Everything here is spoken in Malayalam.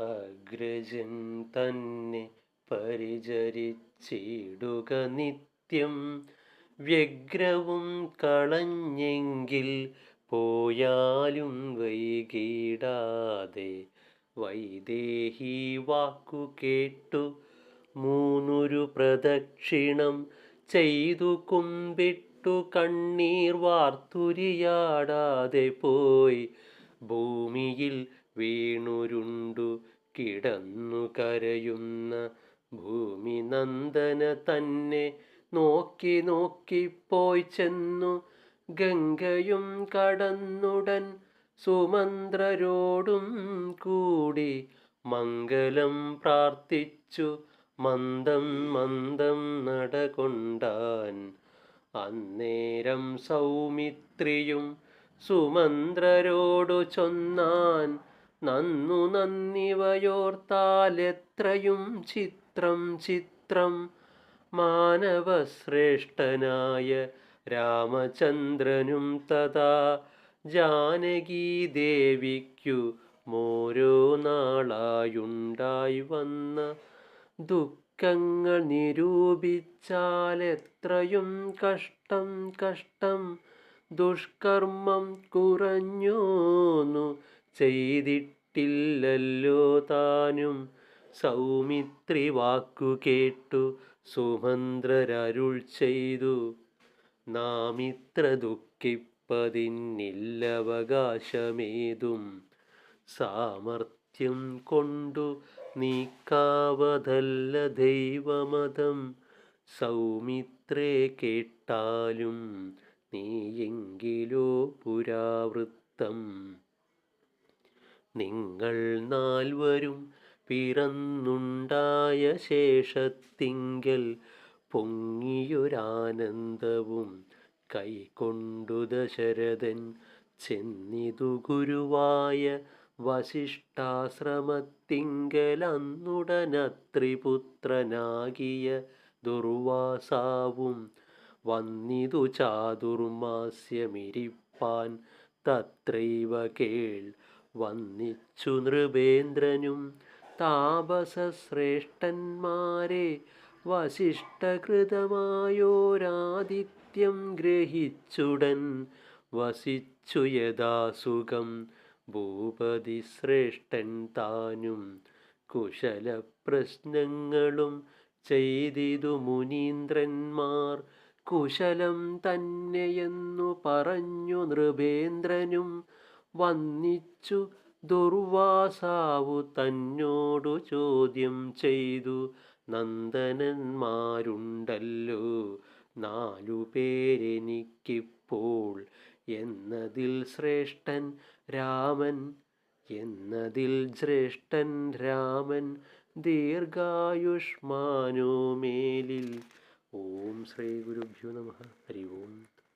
അഗ്രജൻ തന്നെ പരിചരിച്ചിടുക നിത്യം. വ്യഗ്രവും കളഞ്ഞെങ്കിൽ പോയാലും വൈകിടാതെ. വൈദേഹി വാക്കു കേട്ടു മൂന്നൊരു പ്രദക്ഷിണം ചെയ്തു കുമ്പിട്ടു കണ്ണീർ വാർത്തുരിയാടാതെ പോയി. ഭൂമിയിൽ വീണുരുണ്ടു കിടന്നു കരയുന്ന ഭൂമി നന്ദന തന്നെ നോക്കി നോക്കിപ്പോയി ചെന്നു ഗംഗയും കടന്നുടൻ സുമന്ത്രരോടും കൂടി മംഗലം പ്രാർത്ഥിച്ചു മന്ദം മന്ദം നടകൊണ്ടാൻ. അന്നേരം സൗമിത്രിയും സുമന്ത്രരോടു ചൊന്നാൻ നന്നു നന്ദിവയോർത്താലെത്രയും ചിത്രം ചിത്രം. മാനവശ്രേഷ്ഠനായ രാമചന്ദ്രനും തഥാ ജാനകീദേവിക്കു മോരോ നാളായുണ്ടായി വന്ന ദുഃഖങ്ങൾ നിരൂപിച്ചാലെത്രയും കഷ്ടം കഷ്ടം. ദുഷ്കർമ്മം കുറഞ്ഞോന്നു ചെയ്തിട്ടില്ലല്ലോ താനും. സൗമിത്രി വാക്കു കേട്ടു സുമന്ത്രരരുൾ ചെയ്തു. നാം ഇത്ര ദുഃഖിപ്പതിന്നില്ലവകാശമേതും. സാമർത്ഥ്യം കൊണ്ടു നീക്കാവതല്ല ദൈവമതം. സൗമിത്രേ കേട്ടാലും നീയെങ്കിലോ പുരാവൃത്തം. നിങ്ങൾ നാൽവരും പിറന്നുണ്ടായ ശേഷത്തിങ്കൽ പൊങ്ങിയൊരാനന്ദവും കൈകൊണ്ടു ദശരഥൻ ചെന്നിതു ഗുരുവായ വസിഷ്ഠാശ്രമത്തിങ്കലന്നുടനത്രിപുത്രനാകിയ ദുർവാസാവും വന്നിതു ചാതുർമാസ്യമിരിപ്പാൻ തത്രൈവ കേൾ വന്നിച്ചു നൃപേന്ദ്രനും താപസശ്രേഷ്ഠന്മാരെ വസിഷ്ഠകൃതമായോരാദിത്യം ഗ്രഹിച്ചുടൻ വസിച്ചു യഥാസുഖം. ഭൂപതി ശ്രേഷ്ഠൻ താനും കുശലപ്രശ്നങ്ങളും ചെയ്തിതു മുനീന്ദ്രന്മാർ. കുശലം തന്നെയെന്നു പറഞ്ഞു നൃപേന്ദ്രനും വന്നിച്ചു ദുർവാസാവു തന്നോടു ചോദ്യം ചെയ്തു. നന്ദനന്മാരുണ്ടല്ലോ നാലു പേരെനിക്കിപ്പോൾ. എന്നതിൽ ശ്രേഷ്ഠൻ രാമൻ എന്നതിൽ ശ്രേഷ്ഠൻ രാമൻ ദീർഘായുഷ്മാനോ മേലിൽ. ഓം ശ്രീ ഗുരുഭ്യോ നമ. ഹരി ഓം.